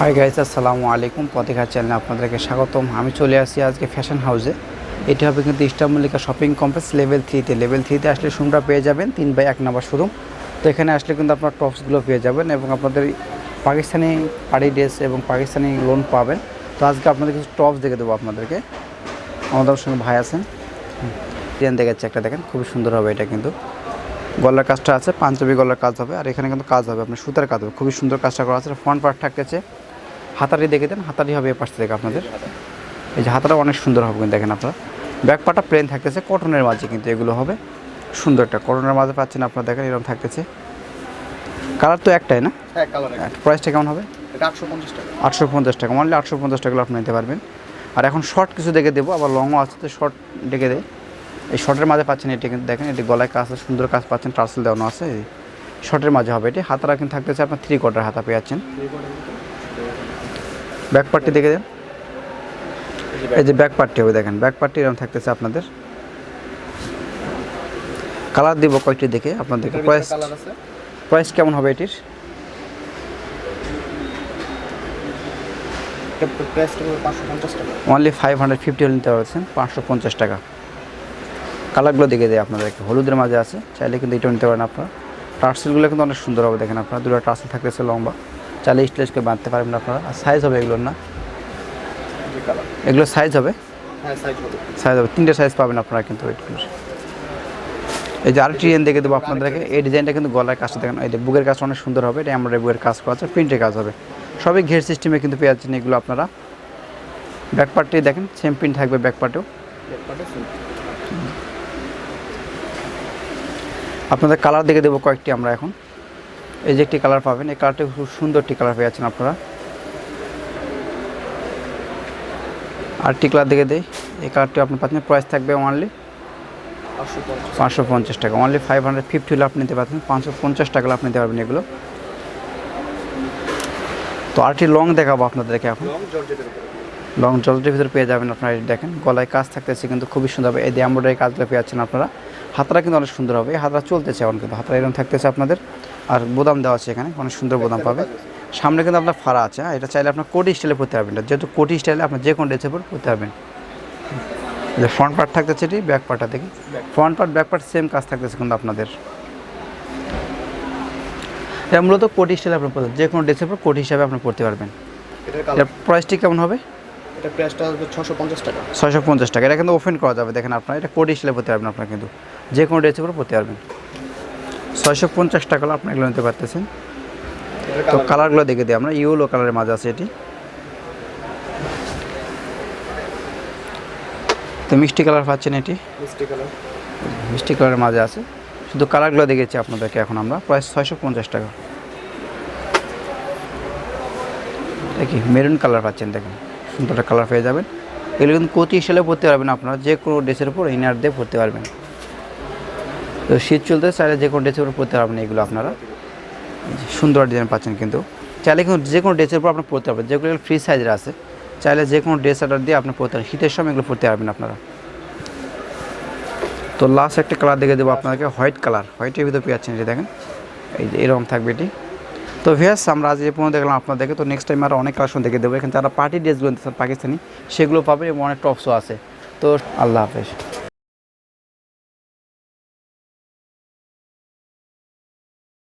Hi guys আসসালামু আলাইকুম। পথিকা চ্যানেলে আপনাদেরকে স্বাগতম। আমি চলে আসি আজকে ফ্যাশন হাউসে এটি হবে কিন্তু Eastern Mallika shopping complex level থ্রিতে লেভেল থ্রিতে আসলে শোরুমটা পেয়ে যাবেন তিন বাই এক নাম্বার শোরুম তো এখানে আসলে কিন্তু আপনার টপসগুলো পেয়ে যাবেন এবং আপনাদের পাকিস্তানি পাড়ি ড্রেস এবং পাকিস্তানি লোন পাবেন। তো আজকে আপনাদের কিছু টপস দেখে দেবো আপনাদেরকে। আমাদের সঙ্গে ভাই আছেন। ডিজাইন দেখাচ্ছে একটা, দেখেন, খুবই সুন্দর হবে এটা কিন্তু। গলার কাজটা আছে, পাঞ্জাবি গলার কাজ হবে। আর এখানে কিন্তু কাজ হবে, আপনার সুতার কাজ হবে। খুবই সুন্দর কাজটা করা আছে। ফ্রন্ট পার্ট থাকতেছে। হাতারি দেখে দেন হাতারি হবে এ পাশ থেকে আপনাদের। এই যে হাতাটা অনেক সুন্দর হবে কিন্তু দেখেন আপনারা। ব্যাক পাটা প্লেন থাকতেছে কটনের মাঝে কিন্তু এগুলো হবে। সুন্দর একটা কটনের মাঝে পাচ্ছেন আপনারা দেখেন এরকম থাকতেছে। কালার তো একটাই না? হ্যাঁ কালার প্রাইসটা কেমন হবে? আটশো পঞ্চাশ টাকা। আটশো পঞ্চাশ টাকা অনলি আটশো পঞ্চাশ টাকা আপনি নিতে পারবেন। আর এখন শর্ট কিছু দেখে দেবো আবার লংও আছে তো শর্ট ডেকে দেয় এই শর্টের মাঝে পাচ্ছেন এটি কিন্তু দেখেন এটি গলায় কাজ আছে, সুন্দর কাজ পাচ্ছেন টার্সেল দেওয়ানো আছে। শর্টের মাঝে হবে এটি। হাতারা কিন্তু থাকতেছে আপনার থ্রি কোয়ার্টার হাতা পেয়ে যাচ্ছেন। ব্যাক পার্টটি দেখে দেন এই যে ব্যাক পার্টটি হবে দেখেন। ব্যাক পার্টটি এরকম থাকতেছে আপনাদের। কালার দিব কয়েকটি দেখে আপনাদেরকে প্রাইস কালার আছে। প্রাইস কেমন হবে এটির? অনলি ফাইভ হান্ড্রেড ফিফটি হলে নিতে পারছেন পাঁচশো পঞ্চাশ টাকা। কালারগুলো দেখে দেয় আপনাদেরকে হলুদের মাঝে আছে চাইলে কিন্তু এটাও নিতে পারেন আপনারা। টার্সেলগুলো কিন্তু অনেক সুন্দর হবে দেখেন আপনারা। দুটো টার্সেল থাকতেছে লম্বা। চাইলে স্টেজ করে বাঁধতে পারবেন আপনারা। আর সাইজ হবে এগুলোর না? এগুলো সাইজ হবে? হ্যাঁ সাইজ হবে। তিনটে সাইজ পাবেন আপনারা কিন্তু ওইগুলোর এই যে আরেকটি ডিজাইন দেখে দেবো আপনাদেরকে। এই ডিজাইনটা কিন্তু গলার কাজটা দেখেন। এই যে বুকের কাজটা অনেক সুন্দর হবে। এটা আমরা বুকের কাজ করা আছে প্রিন্টের কাজ হবে। সবই ঘের সিস্টেমে কিন্তু পেয়ে যাচ্ছেন এগুলো আপনারা। ব্যাক পার্টটি দেখেন সেম প্রিন্ট থাকবে ব্যাক পার্টেও আপনাদের কালার দেখে দেবো কয়েকটি আমরা এখন। এই যে একটি কালার পাবেন, এই কালারটি খুব সুন্দর একটি কালার পেয়ে আপনারা। আর একটি কালার দেখে দেই, এই কালারটি আপনি পাচ্ছেন প্রাইস থাকবে অনলি পাঁচশো পঞ্চাশ টাকা। অনলি ফাইভ হান্ড্রেড ফিফটি হলে আপনি নিতে পারবেন, পাঁচশো পঞ্চাশ টাকা আপনি নিতে পারবেন এগুলো। তো আরটি লং দেখাবো আপনাদেরকে এখন। লং জলটির ভিতরে পেয়ে যাবেন আপনারা দেখেন, গলায় কাজ থাকতেছে কিন্তু খুবই সুন্দর হবে। এই যে এমব্রয়ডারি কাজগুলো পেয়ে যাচ্ছেন আপনারা। হাতটা কিন্তু অনেক সুন্দর হবে হাতটা চলতেছে এখন কিন্তু, হাতটা এরকম থাকতেছে আপনাদের। আর বোদাম দেওয়া আছে এখানে অনেক সুন্দর বোদাম পাবে। সামনে কিন্তু আপনার ফাড়া আছে হ্যাঁ, এটা চাইলে আপনার কোটি স্টাইলে পড়তে পারবেন যেহেতু কোটি স্টাইলে আপনার যে কোনো ড্রেসের উপর পড়তে পারবেন। যে ফ্রন্ট পার্ট থাকতেছে এটি ব্যাক পার্টটা দেখি। Front part back part same কাজ থাকতেছে কিন্তু আপনাদের। এটা মূলত কোটি স্টাইলে আপনি পড়তে যে কোনো ড্রেসের উপর কোটি হিসাবে আপনি পড়তে পারবেন। এটার প্রাইসটি কেমন হবে? এটা প্রাইসটা আসবে ছশো পঞ্চাশ টাকা। ছশো পঞ্চাশ টাকা। এটা কিন্তু ওপেন করা যাবে দেখেন আপনার। এটা কোটি স্টাইলে পড়তে পারবেন আপনার কিন্তু। যে কোনো ড্রেসের উপর পড়তে পারবেন। ছয়শো পঞ্চাশ টাকা আপনি এগুলো নিতে পারতেছেন। তো কালারগুলো দেখে দিই আমরা ইউলো কালারের মাঝে আছে এটি। তো মিষ্টি কালার পাচ্ছেন এটি। মিষ্টি কালার। মিষ্টি কালারের মাঝে আছে। শুধু কালারগুলো দেখেছি আপনাদেরকে এখন আমরা প্রায় ছয়শো পঞ্চাশ টাকা। দেখি মেরুন কালার পাচ্ছেন দেখুন। সুন্দর কালার পেয়ে যাবেন। এগুলো কিন্তু কোচি হিসেবে পরতে পারবেন আপনারা যে কোনো ড্রেসের উপর ইনার দিয়ে পরতে পারবেন। তো শীত চলতে চাইলে যে কোনো ড্রেসের উপর পরতে পারবেন এগুলো আপনারা। সুন্দর ডিজাইন পাচ্ছেন কিন্তু। চাইলে কিন্তু যে কোনো ড্রেসের উপর আপনার পরতে পারবেন, যেগুলো ফ্রি সাইজের আছে। চাইলে যে কোনো ড্রেস অর্ডার দিয়ে আপনি পরতে পারেন। শীতের সময় এগুলো পরতে পারবেন আপনারা। তো লাস্ট একটা কালার দেখে দেবো আপনাদেরকে হোয়াইট কালার হোয়াইটের ভিতরে পেয়ে যাচ্ছেন এটি দেখেন। এই যে এরকম থাকবে এটি। তো ভিয়াস আমরা আজ যে পর্যন্ত দেখলাম আপনাদেরকে। তো নেক্সট টাইম আরও অনেক কালার কালেকশন দেখে দেবো। এখানে যারা পার্টি ড্রেসগুলো পাকিস্তানি। সেগুলো পাবে এবং অনেক টপসও আছে। তো আল্লাহ হাফেজ।